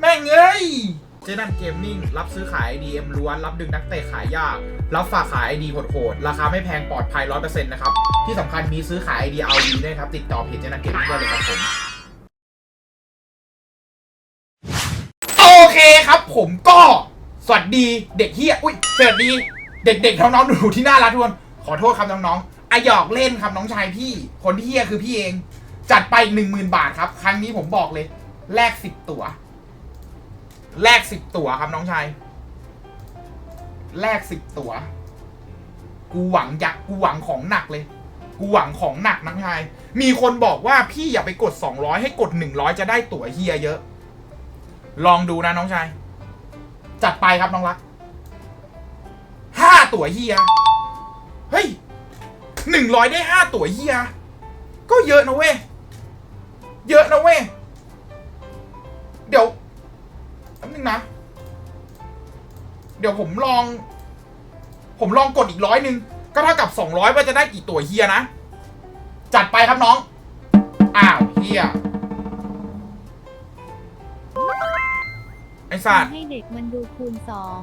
แม่งเอ้ยเจนันเกมมิ่งรับซื้อขาย DM ล้วน รับดึงนักเตะขายยาก รับฝากขาย ID โหดๆราคาไม่แพงปลอดภัย 100%นะครับ ที่สำคัญมีซื้อขาย ID เอาดีด้วยครับ ติดต่อเพจเจนันเกมมิ่งได้เลยครับผม โอเคครับผมก็ สวัสดีเด็กเฮียอุ้ยสวัสดีเด็กๆน้องๆหนูๆที่น่ารักทุกคนขอโทษครับน้องๆอะหยอกเล่นครับน้องชายพี่ คนที่เฮียคือพี่เอง จัดไปหนึ่งหมื่นบาทครับ ครั้งนี้ผมบอกเลย แลกสิบตัว แลกสิบตัวครับน้องชาย แลกสิบตัวกูหวังยักกูหวังของหนักเลย กูหวังของหนักน้องชาย มีคนบอกว่าพี่อย่าไปกด200ให้กด100จะได้ตั๋วเฮียเยอะ ลองดูนะน้องชาย จัดไปครับน้องรักห้าตั๋วเฮีย เฮ้ยหนึ่งร้อยได้ห้าตั๋วเฮีย ก็เยอะนะเว้ย เยอะนะเว้ย งนะ เดี๋ยวผมลอง ผมลองกดอีกร้อยหนึ่งก็เท่ากับสองร้อยว่าจะได้กี่ตั๋วเฮียนะ จัดไปครับน้อง อ้าวเฮียไอ้สัตว์ให้เด็กมันดูคูณสอง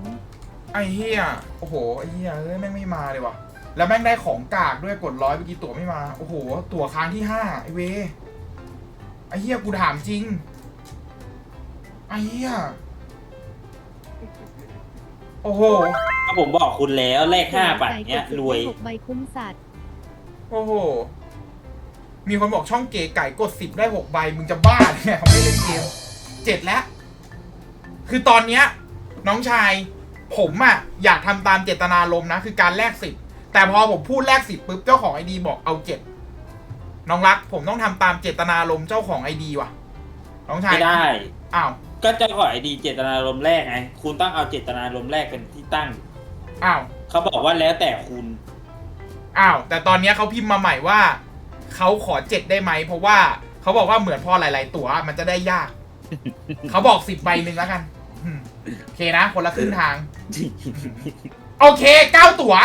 ไอ้เฮียโอ้โห ไอ้เฮียเอ้ยแม่งไม่มาเลยว่ะแล้วแม่งได้ของกากด้วยกดร้อยเมื่อกี้ตั๋วไม่มา โอ้โห ตั๋วค้างที่ห้าไอเวไอ้เฮียกูถามจริง ไอ้เฮีย โอ้โห ก็ผมบอกคุณแล้วเลขห้าบาทเนี้ยรวย หกใบคุ้มสัตว์โอ้โห มีคนบอกช่องเก๋ไก่กดสิบได้หกใบ มึงจะบ้าเนี่ยเขาไม่เล่นเกมเจ็ดแล้ว คือตอนเนี้ย น้องชาย ผมอะอยากทำตามเจตนารมณ์นะ คือการแลกสิบแต่พอผมพูดแลกสิบปุ๊บเจ้าของไอดีบอกเอาเจ็ดน้องรัก ผมต้องทำตามเจตนารมณ์เจ้าของไอดีว่ะ น้องชายไม่ได้ อ้าว ก็เจ้าของไอดีเจตนารมณ์แรกไงคุณต้องเอาเจตนารมณ์แรกเป็นที่ตั้ง อ้าว เขาบอกว่าแล้วแต่คุณ อ้าว แต่ตอนเนี้ยเขาพิมพ์มาใหม่ว่าเขาขอเจ็ดได้ไหม เพราะว่าเขาบอกว่าเหมือนพอหลาย ๆ ตั๋วมันจะได้ยาก เขาบอกสิบใบหนึ่งแล้วกันอืมโอเคนะ คนละครึ่งทาง โอเคเก้าตั๋ว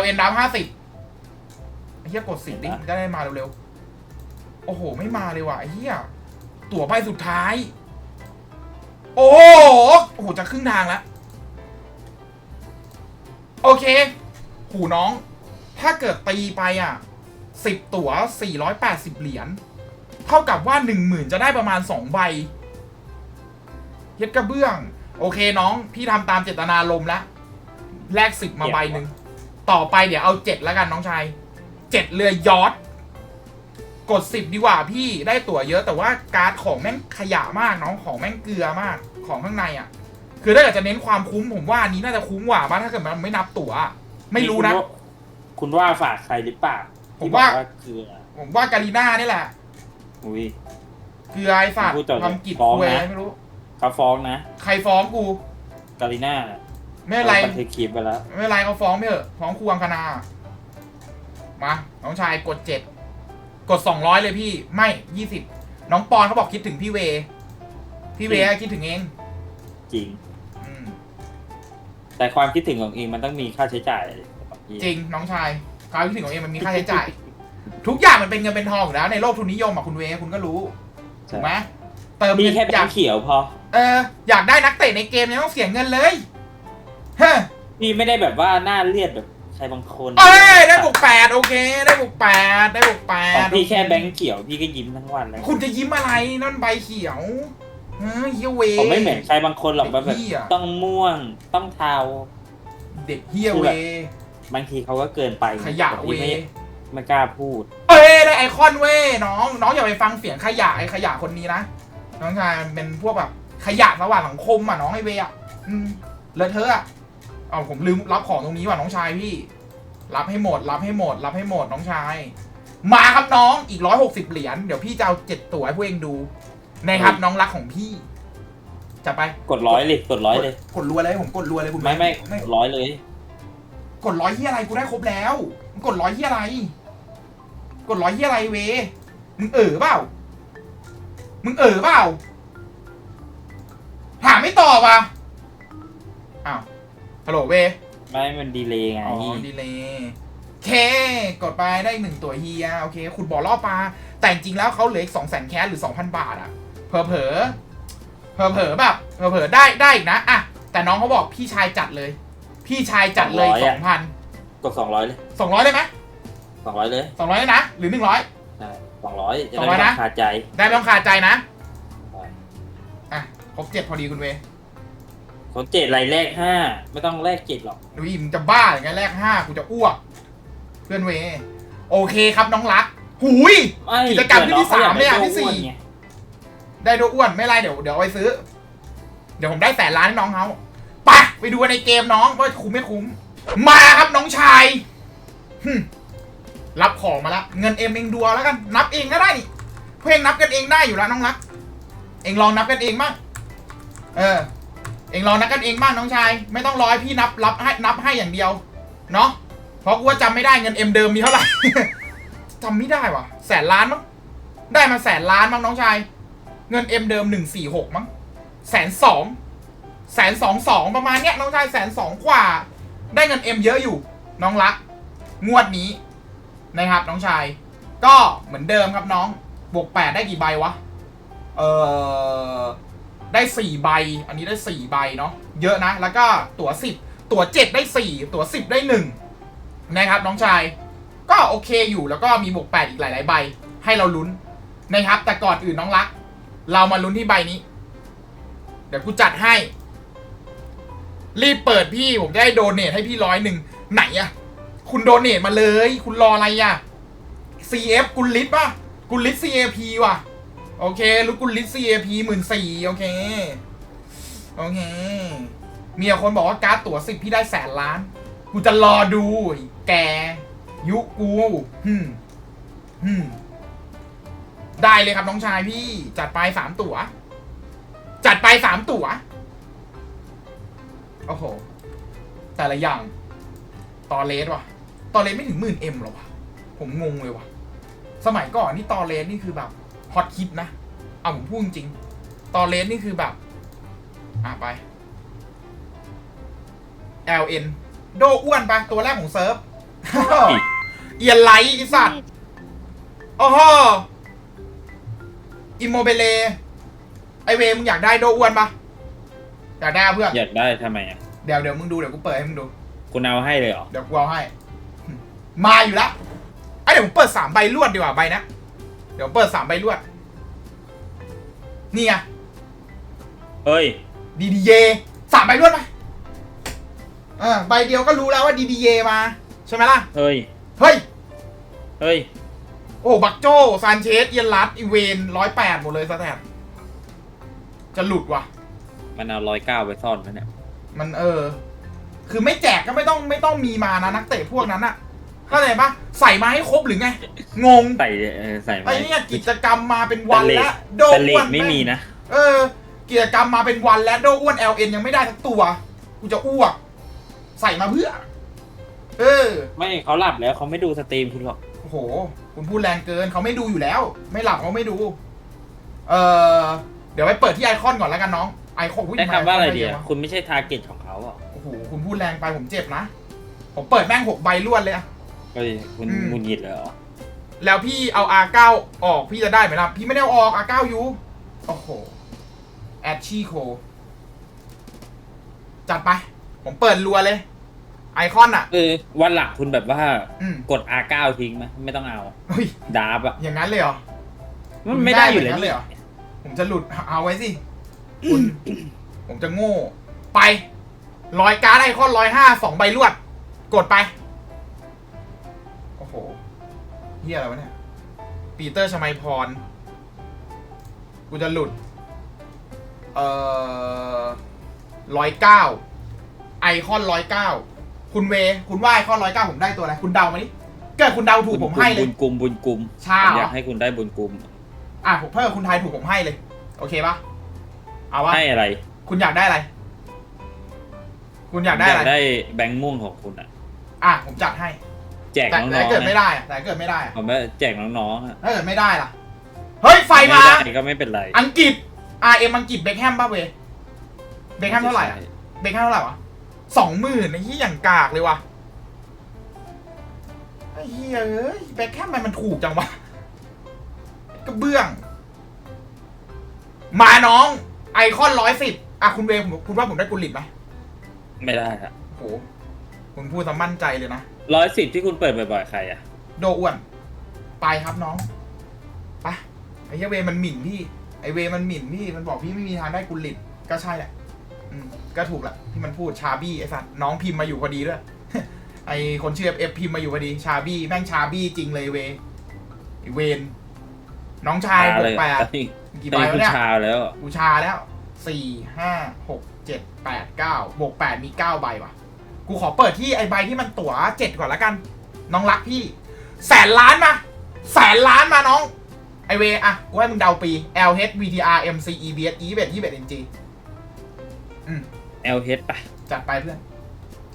LN รับห้าสิบไอ้เหี้ยกดสิบดิมันจะได้มาเร็ว ๆ โอ้โห ไม่มาเลยว่ะไอ้เหี้ย ตั๋วใบสุดท้าย โอ้โหโอ้โหจะครึ่งทางแล้วโอเค หูน้อง ถ้าเกิดตีไปอะสิบตั๋วสี่ร้อยแปดสิบเหรียญ เท่ากับว่าหนึ่งหมื่นจะได้ประมาณสองใบเฮ็ดกระเบื้อง โอเคน้อง พี่ทำตามเจตนารมณ์แล้ว แลกสิบมาใบหนึ่ง ต่อไปเดี๋ยวเอาเจ็ดแล้วกันน้องชาย เจ็ดเรือยอท กดสิบดีกว่าพี่ได้ตั๋วเยอะแต่ว่าการ์ดของแม่งขยะมากน้องของแม่งเกลือมากของข้างในอะ คือถ้าเกิดจะเน้นความคุ้มผมว่าอันนี้น่าจะคุ้มกว่าบ้างถ้าเกิดมันไม่นับตั๋วอะไม่รู้นะ คุณว่าฝากใครหรือเปล่าผมที่บอว่ากว่าเกลือผมว่าการีน่านี่แหละอุ้ยเกลือไอ้สัตว์พูดต่อเลยทำกิจฟ้องคุยนะไม่รู้เขาฟ้องนะใครฟ้องกูการีน่าไม่เป็นไรขาบันทึกคลิปไปแล้วไม่เป็นไรเขาฟ้องไม่เถอะฟ้องครูอังคณามาน้องชายกดเจ็ด กดสองร้อยเลยพี่ไม่ยี่สิบน้องปอนเขาบอกคิดถึงพี่เว พี่เวคิดถึงเองจริง อืมแต่ความคิดถึงของเองมันต้องมีค่าใช้จ่ายจริงน้องชายความคิดถึงของเองมันมีค่าใช้จ่าย ทุกอย่างมันเป็นเงินเป็นทองอยู่แล้วในโลกทุนนิยมอะคุณเวคุณก็รู้ถูกไหมเติมมีเงินแค่แบองยากค์เขียวพอเอออยากได้นักเตะในเกมเนี่ยต้องเสียเงินเลยเฮ้ยพี่ไม่ได้แบบว่าหน้าเลียดแบบ ใครบางคนเอ้ยได้บวกแปดโอเค ได้บวกแปดได้บวกแปของดพี่แค่แบงค์เขียวพี่ก็ยิ้มทั้งวันแล้วคุณจะยิ้มอะไรนั่นใบเขียวเฮ้ยเฮียเว ผมไม่เหมือนใครบางคนหรอกแบบไอ้เหี้ย ต้องม่วงต้องเทา เด็กเฮียเว บางทีเขาก็เกินไปขยะแต่เว พี่ไม่ไม่กล้าพูด เอ้ยได้ไอคอนเว้ยน้องน้องอย่าไปฟังเสียงขยะไอขยะคนนี้นะน้องชายมันเป็นพวกแบบขยะระหว่างสังคมอะน้องไอเวอะอืมเลอะเทอะอะ เอาผมลืมรับของตรงนี้ว่ะน้องชายพี่ รับให้หมด รับให้หมด รับให้หมดน้องชาย มาครับน้องอีกร้อยหกสิบเหรียญเดี๋ยวพี่จะเอาเจ็ดตั๋วให้พวกเองดูนะครับน้องรักของพี่จะไปกดร้อยเลยกดร้อยเลย กดรัวเลยผมกดรัวเลยคุณไม่ไม่ไม่กดร้อยเลย กดร้อยที่อะไรกูได้ครบแล้วมึงกดร้อยที่อะไร กดร้อยที่อะไรเวมึงเอ๋อเปล่ามึงเอ๋อเปล่าถามไม่ตอบอะอ้าว ฮัลโหลเวไม่มันดีเลยไงอ๋อดีเลยเค กดไปได้หนึ่งตัวเฮียโอเคคุณบอกล่อปลา แต่จริงๆแล้วเขาเหลืออีกสองแสนแคสหรือสองพันบาทอะเผลอๆเผลอๆแบบเผลอๆได้ได้อีกนะอะแต่น้องเขาบอกพี่ชายจัดเลย พี่ชายจัดเลยสองพันกดสองร้อยเลยสองร้อยได้ไหมสองร้อยเลยสองร้อยนะ หรือหนึ่งร้อยใช่สองร้อยจะสองได้ร้อยไม่นะต้องคาใจ ได้ไม่ต้องขาดใจนะใช่อะครบเจ็ดพอดีคุณเว คนเจ็ดไรแรกห้าไม่ต้องแรกเจ็ดหรอกดูอิมงจะบ้าอย่างเงี้ยแรกห้ากูจะอ้วก เพื่อนเว โอเคครับน้องรักหุยไม่กิจกรรมที่ที่สามเนี่ยผื่อที่สี่องขาอยากได้ตัวอ้วนไงได้โดอ้วนไม่ไรเดี๋ยวเดี๋ยวเอาไปซื้อ เดี๋ยวผมได้แสนล้านให้น้องเขาไปไปดูกันในเกมน้องว่าคุ้มไม่คุ้ม มาครับน้องชายหึ่มรับของมาแล้วเงินเอ็มเองดูเอาแล้วกัน นับเองก็ได้นี่เพื่อนนับกันเองได้อยู่แล้วน้องรัก เองลองนับกันเองบ้างเออ เองลอนับกันเองบ้างน้องชาย ไม่ต้องรอให้พี่นับรับให้นับให้อย่างเดียวเนาะเพราะกูว่าจำไม่ได้เงินเอ็มเดิมมีเท่าไหร่จำไม่ได้ว่ะแสนล้านมั้งได้มาแสนล้านมั้งน้องชาย เงินเอ็มเดิมหนึ่งสี่หกมั้งแสนสองแสนสองสองประมาณเนี้ยน้องชายแสนสองกว่า ได้เงินเอ็มเยอะอยู่ น้องรัก งวดนี้นะครับน้องชาย ก็เหมือนเดิมครับน้องบวกแปดได้กี่ใบวะ เออ ได้สี่ใบ อันนี้ได้สี่ใบเนาะเยอะนะ แล้วก็ตั๋วสิบตั๋วเจ็ดได้สี่ตั๋วสิบได้หนึ่งนะครับน้องชาย ก็โอเคอยู่แล้วก็มีบวกแปดอีกหลาย ๆ ใบ ให้เราลุ้นนะครับ แต่ก่อนอื่นน้องรัก เรามาลุ้นที่ใบนี้ เดี๋ยวกูจัดให้ รีบเปิดพี่ผมจะได้โดเนทให้พี่ร้อยหนึ่งไหนอะคุณโดเนทมาเลย คุณรออะไรอะ CF กุลลิศป่ะกุลลิศ CAP ว่ะ โอเครู้กุลลิศ CAP หมื่นสี่โอเค โอเค มีคนบอกว่าการ์ดตั๋วสิบพี่ได้แสนล้าน กูจะรอดูแก ยุกูฮึมฮึมได้เลยครับน้องชายพี่ จัดไปสามตั๋ว จัดไปสามตั๋ว โอ้โห แต่ละอย่าง ตอเลสว่ะ ตอเลสไม่ถึงหมื่นเอ็มหรอวะ ผมงงเลยวะสมัยก่อนนี่ตอเลสนี่คือแบบ ฮอตฮิตนะ เอาผมพูดจริงๆตอเลสนี่คือแบบ อะไป LN โดอ้วนไปะตัวแรกของเซิร์ฟเอียนไลท์ไอสัตว์โอ้โหอิมโมเบเล ไอเวมึงอยากได้โดอ้วนปะอยากได้อะเพื่อนอยากได้ทำไมอะ เดี๋ยวเดี๋ยวมึงดูเดี๋ยวกูเปิดให้มึงดูคุณเอาให้เลยเหรอ เดี๋ยวกูเอาให้ มาอยู่แล้วไอยเดี๋ยวผมเปิดสามใบรวดดีกว่าใบนะเดี๋ยวเปิดสามใบรวด นี่ไงเฮ้ย ดีดีเยสามใบรวดไหมเออใบเดียวก็รู้แล้วว่าดีดีเยมา ใช่ไหมล่ะ เฮ้ย เฮ้ย เฮ้ย โอ้บักโจซานเชสเอียนรัดอีเวนร้อยแปดหมดเลยสแตทจะหลุดว่ะ มันเอาร้อยเก้าไปซ่อนไว้เนี่ย มันเออ คือไม่แจกก็ไม่ต้องไม่ต้องมีมานะนักเตะพวกนั้นอะ เข้าใจปะใส่มาให้ครบหรือไง งงใส่เออใส่ไอ้ไว้เนี่ยกิจกรรมมาเป็นวันแล้วโดแต่เลอ้วทนไม่มีนะ เออ กิจกรรมมาเป็นวันแล้วโดอ้วน LN ยังไม่ได้สักตัวกูจะอ้วก ใส่มาเพื่อ เออไม่เขาหลับแล้วเขาไม่ดูสตรีมคุณหรอก โอ้โห คุณพูดแรงเกินเขาไม่ดูอยู่แล้ว ไม่หลับเขาไม่ดู เออเดี๋ยวไปเปิดที่ไอคอนก่อนแล้วกันน้องไอคอนอุ๊ยได้คำว่าอะไรทำมดีเยอะวคุณไม่ใช่ทาร์เก็ตของเขาอะโอ้โหคุณพูดแรงไปผมเจ็บนะผมเปิดแม่งหกใบรวดเลยอะ เฮ้ยคุณอืม มุนหงิดเลยเหรอแล้วพี่เอา R9 ออกพี่จะได้ไหมล่ะ พี่ไม่ได้เอาออก R9 อยู่โอ้โห แอดชี่โค จัดไป ผมเปิดรัวเลย ไอคอนอะ เออวันหลังคุณแบบว่า อืมกด R9 ทิ้งไหมไม่ต้องเอาเฮ้ย ดาบอะอย่างนั้นเลยเหรอมันไม่ได้อยู่แล้วได้แบบนั้นเลยเหรอ ผมจะหลุด เอาไว้สิคุณผมจะโง่ ไปร้อยการ์ดไอคอนร้อยห้าสองใบรวด กดไป เฮียอะไรวะเนี่ย ปีเตอร์ชมัยพร กูจะหลุด เอ่อร้อยเก้าไอคอนร้อยเก้าคุณเว คุณว่าไอคอนร้อยเก้าผมได้ตัวอะไร คุณเดามาดิเกิดคุณเดาถูกผมให้เลย บุญกลุ่มบุญกลุ่มใช่ผมเหรออยากให้คุณได้บุญกลุ่มอะผมเพิ่มคุณทายถูกผมให้เลย โอเคปะเอาวะให้อะไรคุณอยากได้อะไร คุณอยากได้ออะยากไร ได้แบงค์ม่วงของคุณอะ อะผมจัดให้ แจกแต่น้แต่องเกิดๆไม่นะได้อะแต่เกิดไม่ได้อะผมว่าแจกน้องๆอะถ้าเกิดไม่ได้ล่ะ เฮ้ย ไฟมา ด้ก็ไม่เป็นไรอังกฤษ RM อังกฤษเบคแฮมป่ะเวยเบคแฮมเท่าไหร่อะเบคแฮมเท่าไหร่วะสองหมื่นไอ้ที่อย่างกากเลยว่ะไอ้เหี้ยเอ้ยเบคแฮมมันมันถูกจังวะกระเบื้อง มาน้องไอคอนร้อยสิบอะคุณเวย์ผมคุณว่าผมได้กุลิตไหมไม่ได้อะโหคุณพูดซะมั่นใจเลยนะ ร้อยสิบที่คุณเปิดบ่อยๆใครอะโดอ้วน ไปครับน้องไปไอ้เหี้ยเวย์มันหมิ่นพี่ ไอ้เวย์มันหมิ่นพี่ มันบอกพี่ไม่มีทางได้กุลิตก็ใช่แหละ อืม ก็ถูกแหละที่มันพูดชาบี้ไอ้สัตว์น้องพิมพ์มาอยู่พอดีด้วย ไอ้คนชื่อเอฟพิมพ์มาอยู่พอดี ชาบี้แม่งชาบี้จริงเลยเวย์ไอ้เวนน้องชายบเลวยกแปดตอนนี้กี่ตอนใบนี้คุวะณเนี่ย ชาแล้ว บูชาแล้วสี่ห้าหกเจ็ดแปดเก้าบวกแปดมีเก้าใบว่ะ กูขอเปิดที่ไอใบที่มันตั๋วเจ็ดก่อนละกัน น้องรักพี่ แสนล้านมา แสนล้านมาน้อง ไอเวอะกูให้มึงเดาปี LH VTR MC EBS E 21 21 NG อืมเอลเฮดไปจัดไปเพื่อน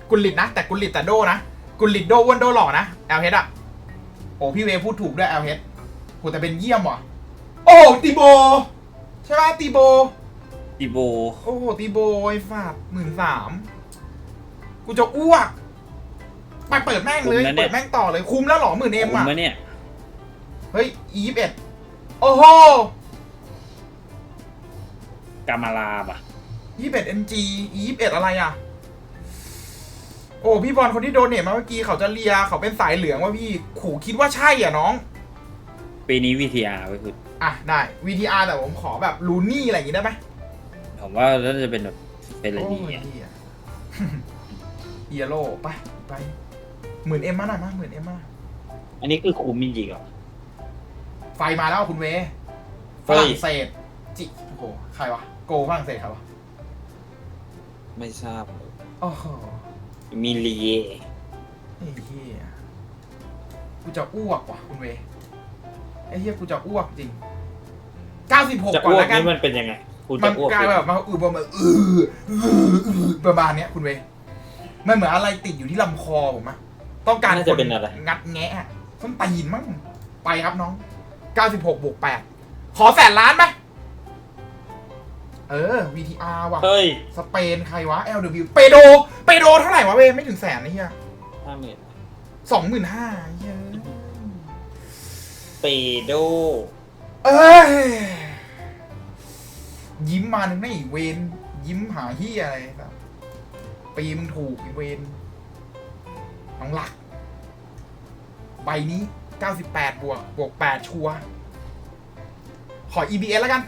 กุลิตนะ แต่กุลิตแต่โดนะ กุลิตโดอ้วนโดหล่อนะ LH อะโอ้พี่เวพูดถูกด้วย LH โหแต่เป็นเยี่ยมว่ะ โอ้ตีโบ ใช่ป่ะตีโบอีโบ โอ้โหตีโบไอ้ฝาดหมื่นสาม กูจะอ้วกไปเปิดแม่งเลยเปิดแม่งต่อเลย คุ้มแล้วเหรอหมื่นเอ็มคุ้มอะ ไหมเนี่ย เฮ้ยอีฟเอ็ดโอ้โหกามาลาบอะยี่สิบเอ็ดเอ็นจีอีฟเอ็ดอะไรอะ โอ้ พี่บอลคนที่โดนเนี่ยมาเมื่อกี้เขาจะเลียเขาเป็นสายเหลืองว่าพี่ ขู่คิดว่าใช่อะน้อง ปีนี้วีทีอาร์ไปคุณอะ ได้ VTR แต่ผมขอแบบลูนี่อะไรอย่างงี้ได้ไหมผมว่าน่าจะเป็นแบบเป็นอะไรโอ้ดียอะเฮีย เยโร่ไปไปหมื่นเอ็มมาหน่อยมาหมื่นเอ็มมาหน่อยอันนี้คือคุ้มจริงๆเหรอ ไฟมาแล้วคุณเวฝเฮ้ย รั่งเศสจิโอ้โหใครวะโกฝรั่งเศสใครวะไม่ทราบ โอ้โหมิลีไอ้เฮียกูจะอ้วกว่ะคุณเวไอ้เฮียกูจะอ้วกจริง96จะก่อนอ้วกแล้วกัน นี่มันเป็นยังไงคุณมัจะนอ้วกกลายเป็นแบบมาอือประมาณอืออืออือประมาณเนี้ยคุณเว มันเหมือนอะไรติดอยู่ที่ลำคอผมอะต้องการน่าจะเป็นอะไร งัดแงะอะส้นตีนมั้งไปครับน้อง 96บวก8ขอแสนล้านไหมเออ VTR ว่ะ เฮ้ยสเปนใครวะ LW เปโดเปโดเท่าไหร่วะเวยไม่ถึงแสนนะเฮียห้าหมื่นสองหมื่นห้าเฮียเปโดเอ้ยยิ้มมาหนึ่งไม่เวนยิ้มหาเฮียอะไรแบบ ปีมึงถูกอีเวนน้องรัก ใบนี้ 98 บวก บวก 8 ชัวร์ขอ EBS แล้วกัน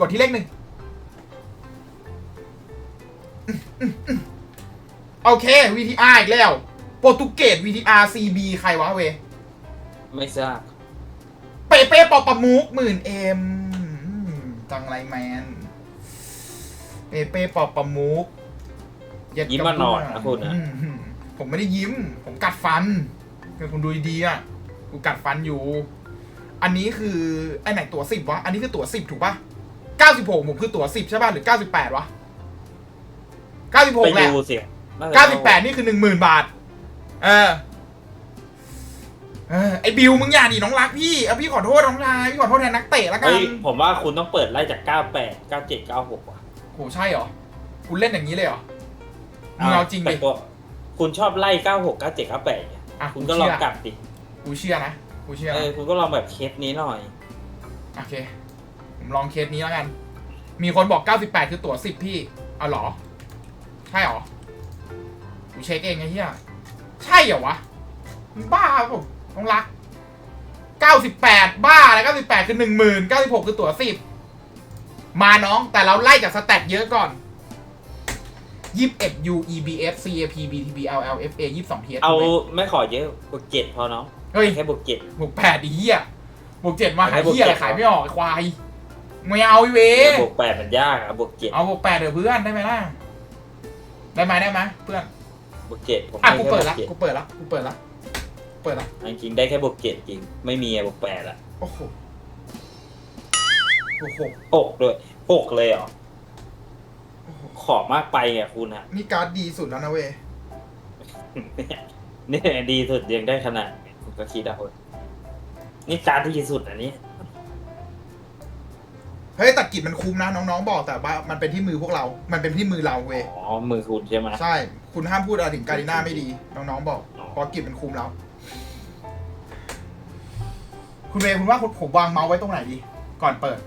กดที่เลขหนึ่ง โอเค VTR อีกแล้ว โปรตุเกส VTR CB ใครวะเวยไม่ทราบ เปเป้ปอประมุกหมื่นเอ็มจังไรแมน เปเป้ปอประมุก เดยิ้มมาหนอนนะคุณนะ อืมผมไม่ได้ยิ้ม ผมกัดฟันคือคุณดูดีๆอะกูกัดฟันอยู่ อันนี้คือไอไหนตั๋วสิบวะ อันนี้คือตั๋วสิบถูกปะเก้าสิบหกผมคือตั๋วสิบใช่ป่ะหรือเก้าสิบแปดวะเก้าสิบหไปกแหละ ดูเสียน่จะเก้าสิบแปดนี่คือหนึ่งหมื่นบาท เออเออไอบิวมึงอย่าดิน้องรักพี่เอาพี่ขอโทษน้องชายพี่ขอโทษแทนนักเตะแล้วกัเฮ้นยผมว่าคุณต้องเปิดไล่จาก 98 97 96 ว่ะโหใช่เหรอ คุณเล่นอย่างนี้เลยเหรอ มึงเอาจริงดิ แต่ตัวคุณชอบไล่96 97 98เนี่ยอะคุณก็ลองกลับดิกูเชื่อนะ กูเชื่อเอนะอคุณก็ลองแบบเคสนี้หน่อย โอเค ผมลองเคสนี้แล้วกัน มีคนบอก 98 คือตั๋ว10 พี่เอาเหรอ ใช่เหรอ กูเช็คเองไอ้เหี้ย ใช่เหรอวะมึงบ้าปะผมน้องรัก 98 บ้าอะไร98 คือ 10,000 96 คือตั๋ว10 มาน้องแต่เราไล่จากสแตทเยอะก่อน 21 U EBF CAP BTB LL FA 22 TS เอาไม่ขอเยอะบวกเจ็ดพอเนาะเฮ้ยแค่บวกเจ็ดบวกแปดอีเหี้ยบวกเจ็ดมาหาให้บวกเหี้ยอะไรเจ็ดขายไม่ออกไอ้ควายไม่เอาไอ้เวบวกแปดมันยากอะบวกเจ็ดเอาบวกแปดเดี๋ยวเพื่อนได้ไหมล่ะได้ไหมได้ไหมเพื่อนบวกเจ็ดผมอะให้กูแค่บเปิวดกละเจ็ดกูเปิดละกูเปิดละเปิดละจริงๆได้แค่บวกเจ็ดจริง ไม่มีอะบวกแปดอะโอ้โหโอ้โหหกด้วยหกเลยเหรอ โอ้โหขอมากไปอะคุณอะนี่การ์ดดีสุดแล้วนะเว้ยเนี่ยดีสุดยังได้ขนาดนี้คุณก็คิดเอานี่การดดีสุดอันนี้ เฮ้ยตัดกิจมันคุ้มนะน้องๆบอกแต่ว่ามันเป็นที่มือพวกเรา มันเป็นที่มือเราเว้ยอ๋อมือคุณใช่ไหมใช่ คุณห้ามพูดอะไรถึงการีน่าไม่ดี น้องๆบอกเพราะกิจมันคุมแล้ว คุณเวย์คุณว่าผมวางเมาส์ไว้ตรงไหนดี ก่อนเปิด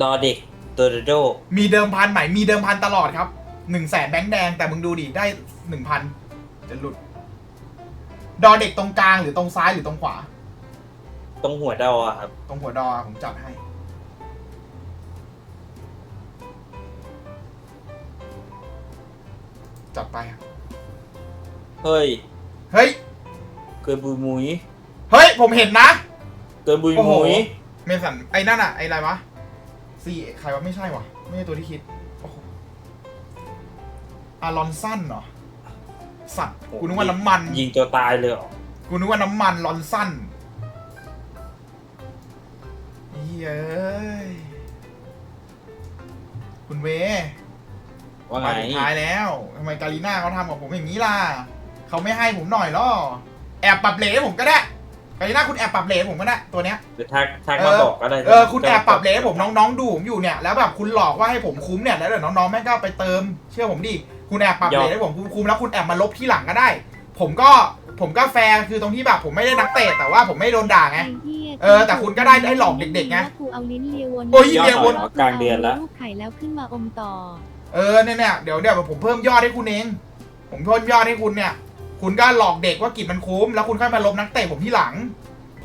ดอเด็ก อร์โดมีเดิมพันใหม่มีเดิมพันตลอดครับหนึ่งแสนแบงค์แดงแต่มึงดูดิได้หนึ่งพันจะหลุด ดอเด็กตรงกลางหรือตรงซ้ายหรือตรงขวา ตรงหัวดออะครับ ตรงหัวดอผมจัดให้ จัดไปครับเฮ้ย เฮ้ย เกินบุยมุย เฮ้ย ผมเห็นนะ เกินบุยโอ้โหมุย เมสันไอ้นั่นอะไอ้อะไรวะ ซีใครวะไม่ใช่วะไม่ใช่ตัวที่คิดโอ้โหอารอนสันเหรอ สัตว์กูนึกว่าน้ำมัน ยิงตัวตายเลยเหรอกูนึกว่าน้ำมันลอนสั้นเฮ้ยคุณเวว่าไงมาสุดท้ายแล้วทำไมกาลีน่าเขาทำกับผมอย่างนี้ล่ะ เขาไม่ให้ผมหน่อยหรอ แอบปรับเลทให้ผมก็ได้ กาลีน่าคุณแอบปรับเลทให้ผมก็ได้ตัวเนี้ยเดี๋ยวทักทักเอมาอบอกก็ได้เออคุณแอบปรับเลทให้ผมน้องๆดูผมอยู่เนี่ยแล้วแบบคุณหลอกว่าให้ผมคุ้มเนี่ยแล้วเดี๋ยวน้องๆแม่งก็ไปเติม เชื่อผมดิคุณแอบปรับเลทให้ผมคุ้มๆแล้วคุณแอบมาลบที่หลังก็ได้ ผมก็ผมก็แฟร์คือตรงที่แบบผมไม่ได้นักเตะแต่ว่าผมไม่โดนด่าไงไอ้เหี้ยเออแต่คุณก็ได้ได้หลอกเด็กๆไงว่ากูเอาลิ้นเลียวนโอ้ยยอดเดี๋ยวต่วอนเนาะกลางเดือนแล้วลูกไข่แล้วขึ้นมาอมต่อ เออเนี่ยเนี่ยเดี๋ยวเดี๋ยวผมเพิ่มยอดให้คุณเองผมเพิ่มยอดให้คุณเนี่ย คุณก็หลอกเด็กว่ากิจมันคุ้ม แล้วคุณค่อยมาลบนักเตะผมที่หลัง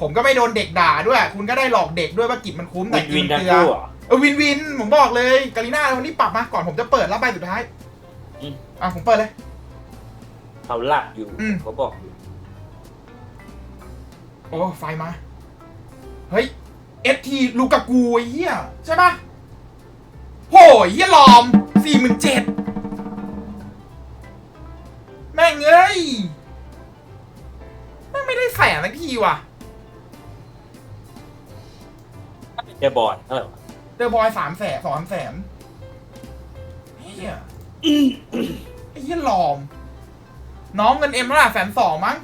ผมก็ไม่โดนเด็กด่าด้วย คุณก็ได้หลอกเด็กด้วยว่ากิจมันคุ้มแต่วินกิวินนเกทั้งลือคู่เหรอเออวินวินผมบอกเลยกาลิน่าวันนี้ปรับมาก่อนผมจะเปิดแล้วใบสุดท้ายอืมอะผมเปิดเลยเขาหลับอยู่อืมเขาบอกอยู่โอ้ไฟมา เฮ้ยเอสทีลูกากูไอ้เหี้ยใช่ปะโหยเหี้ยหลอมสี่หมื่นเจ็ด แม่งเอ้ยแม่งไม่ได้แสนสักทีว่ะเจะบอดเท่าไหร่วะเดอร์บอยสามแสนสองแสนเฮียไอ้เหี้ยหลอม น้องเงินเอ็มเท่าไหร่แสนสองมั้ง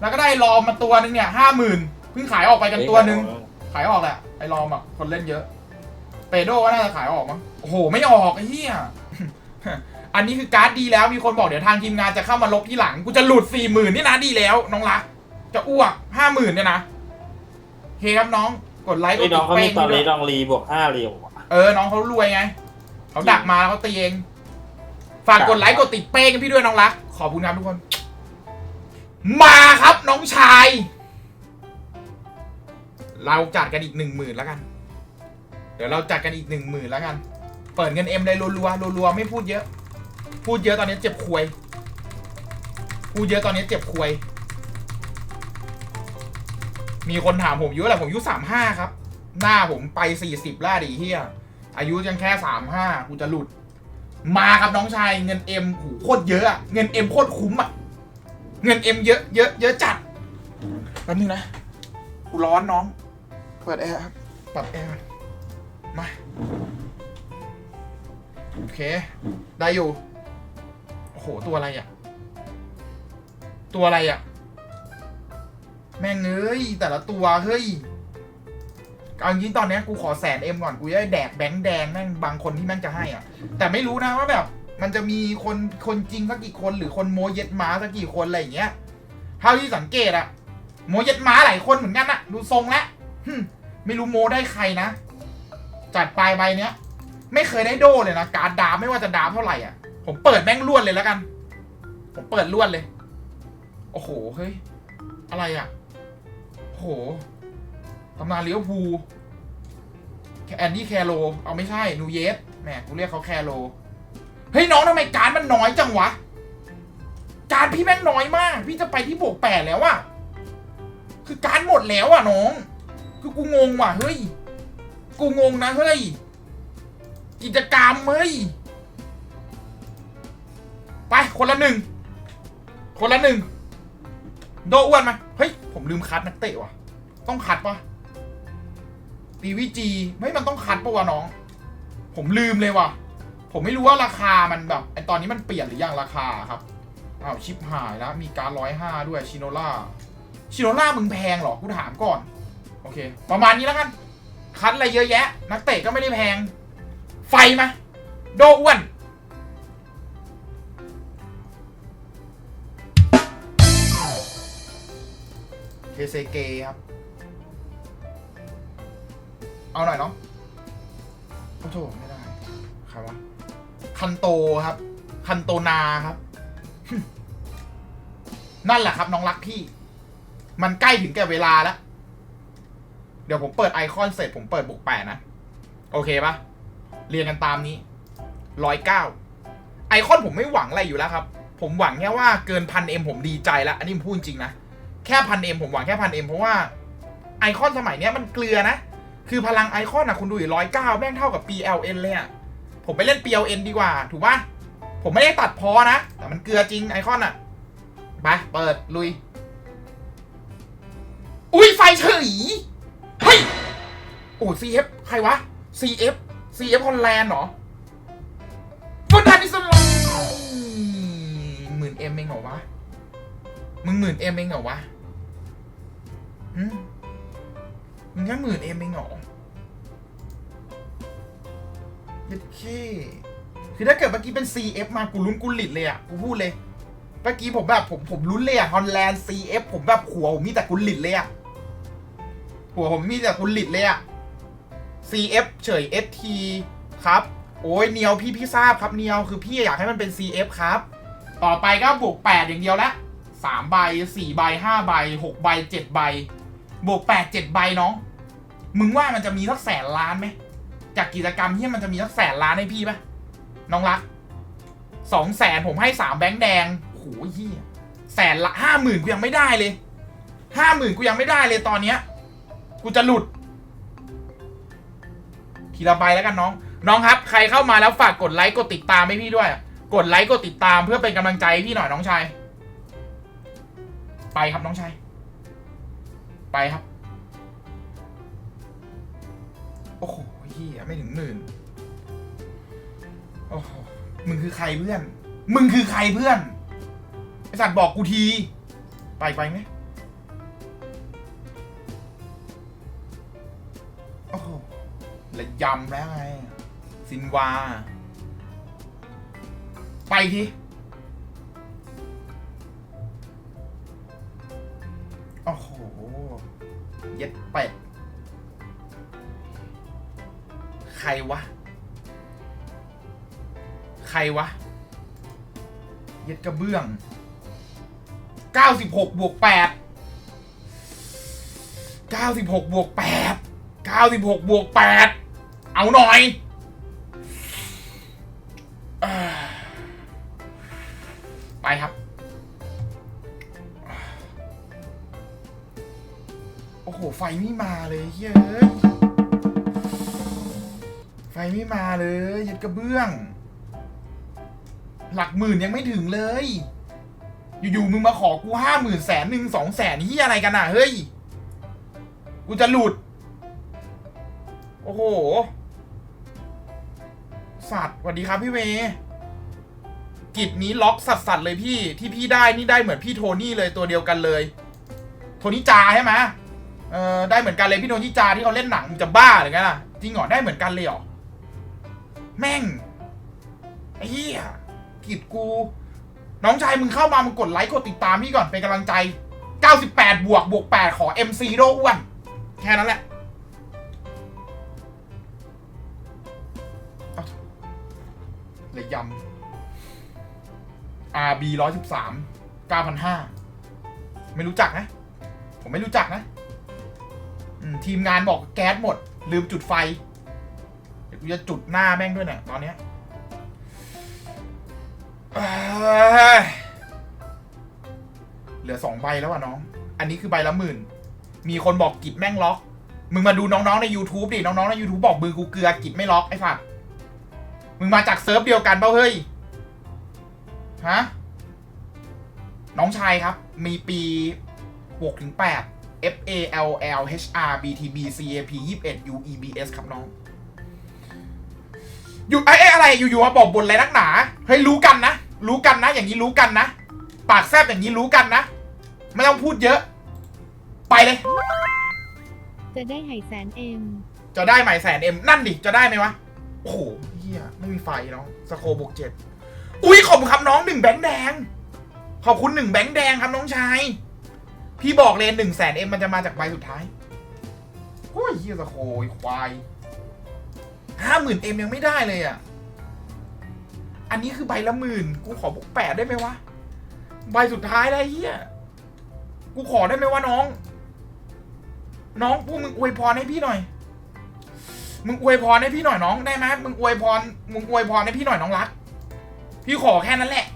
แล้วก็ได้ลอมมาตัวหนึงเนี่ยห้าหมื่นเพิ่งขายออกไปกันตัวหนึ่งขายออกแหละ ไอ้ลอมอะ คนเล่นเยอะ เปโดก็น่าจะขายออกมั้ง โอ้โห ไม่ออกไอ้เหี้ย อันนี้คือการ์ดดีแล้วมีคนบอกเดี๋ยวทางทีมงานจะเข้ามาลบที่หลัง กูจะหลุดสี่หมื่นนี่นะดีแล้ว น้องรัก จะอ้วกห้าหมื่นเนี่ยนะโอเคครับน้องกดไลค์กไอ้ดน้องเขามีติดตอนเป้งด้วนี้ยลองรีบวกห้าเรียวอะเออน้องเขารวยไงเขาดักมาแล้วเขาตีเองฝากกดไลค์กดติดเป้งกันพี่ด้วยน้องรัก ขอบคุณครับทุกคน มาครับน้องชาย เราจัดกันอีกหนึ่งหมื่นแล้วกัน เดี๋ยวเราจัดกันอีกหนึ่งหมื่นแล้วกัน เปิดเงินเอ็มเลยรัวๆรัวๆไม่พูดเยอะ พูดเยอะตอนนี้เจ็บควย พูดเยอะตอนนี้เจ็บควย มีคนถามผมอายุอะไหรผมอายุสามห้าครับ หน้าผมไปสี่สิบแล้วดิเฮียอายุยังแค่สามห้ากูจะหลุด มาครับน้องชายเงินเอ็มโหโคตรเยอะอะเงินเอ็มโคตรคุ้มอะเงินเอ็มเยอะเยอะเยอะจัดแป๊บนึงนะกูร้อนน้อง เปิดแอร์ครับปรับแอร์ก่อนมา โอเค ได้อยู่ โหตัวอะไรอะตัวอะไรอะแม่งเอ้ยแต่ละตัวเฮ้ยเอาจริงตอนนี้กูขอแสนเอ็มก่อนกูจะได้แดกแบงค์แดงแม่งบางคนที่แม่งจะให้อะ แต่ไม่รู้นะว่าแบบ มันจะมีคนคนจริงสักกี่คนหรือคนโมเย็ดม้าสักกี่คนอะไรอย่างเงี้ยเท่าที่สังเกตอะโมเย็ดม้าหลายคนเหมือนกันอะดูทรงแล้วฮึไม่รู้โมได้ใครนะจัดปลายใบเนี้ย ไม่เคยได้โดเลยนะการดดาไม่ว่าจะดาเท่าไหร่อะ ผมเปิดแม่งล้วนเลยแล้วกัน ผมเปิดล้วนเลย โอ้โห เฮ้ย อะไรอะ โอ้โหตำนานเลี้ยวภูแอนดี้แคโรเอาไม่ใช่ นูเยสแหมกูเรียกเขาแคโรเฮ้ยน้องทำไมการมันน้อยจังวะ การพี่แม่งน้อยมาก พี่จะไปที่บวกแปดแล้วอะคือการหมดแล้วอะน้อง คือกูงงว่ะเฮ้ย กูงงนะเฮ้ย กิจกรรมเฮ้ย ไปคนละหนึ่ง คนละหนึ่ง โดอ้วนมา เฮ้ย ผมลืมคัดนักเตะว่ะ ต้องคัดปะปีวีจีไม่มันต้องคัดปะวะน้อง ผมลืมเลยว่ะ ผมไม่รู้ว่าราคามันแบบไอตอนนี้มันเปลี่ยนหรือยังราคาครับอ้าวชิปหายแล้วมีการร้อยห้าด้วยชิโนล่าชิโนล่ามึงแพงเหรอกูถามก่อน โอเค ประมาณนี้แล้วกัน คัดอะไรเยอะแยะ นักเตะก็ไม่ได้แพง ไฟมาโดอ้วน เคเซเกครับ เอาหน่อยเนาะโอ้โหไม่ได้ใครวะคันโตครับ คันโตนาครับ นั่นแหละครับ น้องรักพี่ มันใกล้ถึงแก่เวลาแล้ว เดี๋ยวผมเปิดไอคอนเสร็จผมเปิดบวกแปดนะ โอเคปะเรียงกันตามนี้ร้อยเก้าไอคอนผมไม่หวังอะไรอยู่แล้วครับ ผมหวังแค่ว่าเกินพันเอ็มผมดีใจแล้ว อันนี้ผมพูดจริงนะ แค่พันเอ็มผมหวังแค่พันเอ็มเพราะว่าไอคอนสมัยเนี้ยมันเกลือนะ คือพลังไอคอนอะคุณดูอยู่ร้อยเก้าแม่งเท่ากับ PLN เลยอะผมไปเล่น PLN ดีกว่า ถูกปะผมไม่ได้ตัดพอนะ แต่มันเกลือจริงไอคอนอะไปเปิด ลุย อุ้ยไฟเฉยเฮ้ยโอ้ CF ใครวะ CF CF ฮอลแลนด์เหรอฟุตดานิสลองหมื่นเอ็มเองเหรอวะ มึงหมื่นเอ็มเองเหรอวะหืมมึงแค่หมื่นเอ็มเองเหรอยัดขี้คือถ้าเกิดเมื่อกี้เป็น CF มากูลุ้นกูหลิดเลยอะ กูพูดเลย เมื่อกี้ผมแบบผมผมลุ้นเลยอะฮอลแลนด์ CF ผมแบบหัวผมมีแต่กุหลิดเลยอะ หัวผมมีแต่กุหลิดเลยอะ CF เฉย ST ครับ โอ้ยเนียวพี่พี่ทราบครับเนียวคือพี่อยากให้มันเป็น CF ครับ ต่อไปก็บวก 8 อย่างเดียวละ สามใบสี่ใบห้าใบหกใบเจ็ดใบบวกแปดเจ็ดใบน้อง มึงว่ามันจะมีสักแสนล้านไหม จากกิจกรรมที่มันจะมีสักแสนล้านให้พี่ปะน้องรักสองแสนผมให้สามแบงค์แดงโอ้โหเฮียแสนละห้าหมื่นกูยังไม่ได้เลยห้าหมื่นกูยังไม่ได้เลยตอนเนี้ย กูจะหลุด ทีละใบแล้วกันน้อง น้องครับ ใครเข้ามาแล้วฝากกดไลค์กดติดตามให้พี่ด้วย กดไลค์กดติดตามเพื่อเป็นกำลังใจให้พี่หน่อยน้องชาย ไปครับน้องชาย ไปครับ โอ้โหเฮียไม่ถึงหมื่นโอ้โหมึงคือใครเพื่อน มึงคือใครเพื่อนไอสัตว์บอกกูที ไปไปไหมโอ้โหละยำแล้วไงซินวา ไปที รวะ ใครวะ เย็ดกระเบื้อง 96 บวก 8 96 บวก 8 96 บวก 8 เอาหน่อยไปครับ โอ้โห ไฟไม่มาเลยเฮ้ย ไฟไม่มาเลยยัดกระเบื้อง หลักหมื่นยังไม่ถึงเลย อยู่ๆมึงมาขอกูห้าหมื่นแสนหนึ่งสองแสนที่อะไรกันอะ เฮ้ย กูจะหลุด โอ้โห สัตว์สวัสดีครับพี่เวกิจนี้ล็อกสัตว์สัตว์เลยพี่ที่พี่ได้นี่ได้เหมือนพี่โทนี่เลยตัวเดียวกันเลย โทนี่จาใช่ไหมเออได้เหมือนกันเลยพี่โทนี่จาที่เขาเล่นหนังมึงจะบ้าหรือไงล่ะจริงเหรอได้เหมือนกันเลยเหรอ แม่งไอ้เหี้ยกิดกู น้องชายมึงเข้ามามึงกดไลค์กดติดตามพี่ก่อนเป็นกำลังใจ 98 บวกบวก 8 ขอ MC โดอ้วน แค่นั้นแหละเอาเลยยำ RB 113 9,500 ไม่รู้จักนะ ผมไม่รู้จักนะ ทีมงานบอกแก๊สหมด ลืมจุดไฟ กูจะจุดหน้าแม่งด้วยเนี่ยตอนเนี้ยเหลือสองใบแล้วอะน้อง อันนี้คือใบละหมื่น มีคนบอกกิจแม่งล็อก มึงมาดูน้องๆใน YouTube ดิ น้องๆใน YouTube บอกมือกูเกลือกิจไม่ล็อกไอ้สัตว์มึงมาจากเซิร์ฟเดียวกันเปล่าเฮ้ย ฮะ น้องชายครับ มีปี6ถึง8 F A L L H R B T B C A P 21 U E B S ครับน้อง อยู่ไอ้ไอ้อะไรอยู่ๆมาบอกบนอะไรนักหนาเฮ้ยรู้กันนะ รู้กันนะ อย่างนี้รู้กันนะ ปากแซบอย่างนี้รู้กันนะ ไม่ต้องพูดเยอะ ไปเลย จะได้ไหแสนเอ็มจะได้ไหมแสนเอ็มนั่นดิจะได้ไหมวะโอ้โหเฮียไม่มีไฟน้องสโคบวกเจ็ดอุ้ยขอบคุณครับน้องหนึ่งแบงค์แดง ขอบคุณหนึ่งแบงค์แดงครับน้องชายพี่บอกเลยหนึ่งแสนเอ็มมันจะมาจากใบสุดท้ายโอ้ยเฮียสโคไอ้ควาย ห้าหมื่นเอ็มยังไม่ได้เลยอะ อันนี้คือใบละหมื่นกูขอบวกแปดได้ไหมวะ ใบสุดท้ายได้เฮียกูขอได้ไหมวะน้อง น้องพวกมึงอวยพรให้พี่หน่อย มึงอวยพรให้พี่หน่อยน้องได้ไหมมึงอวยพร มึงอวยพรให้พี่หน่อยน้องรัก พี่ขอแค่นั้นแหละ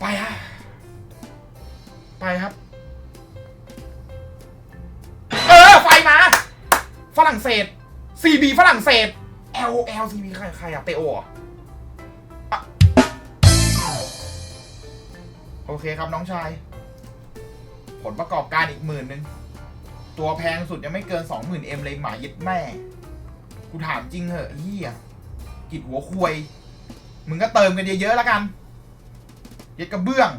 ไปฮะไปครับ ฝรั่งเศส CB ฝรั่งเศส L L CB ใครใครอะเตโออะโอเคครับน้องชาย ผลประกอบการอีกหมื่นหนึ่งตัวแพงสุดยังไม่เกินสองหมื่นเอ็มเลยหมายึดแม่ กูถามจริงเหอะเฮียกิดหัวควย มึงก็เติมกันเยอะๆแล้วกัน เย็ดกระเบื้อง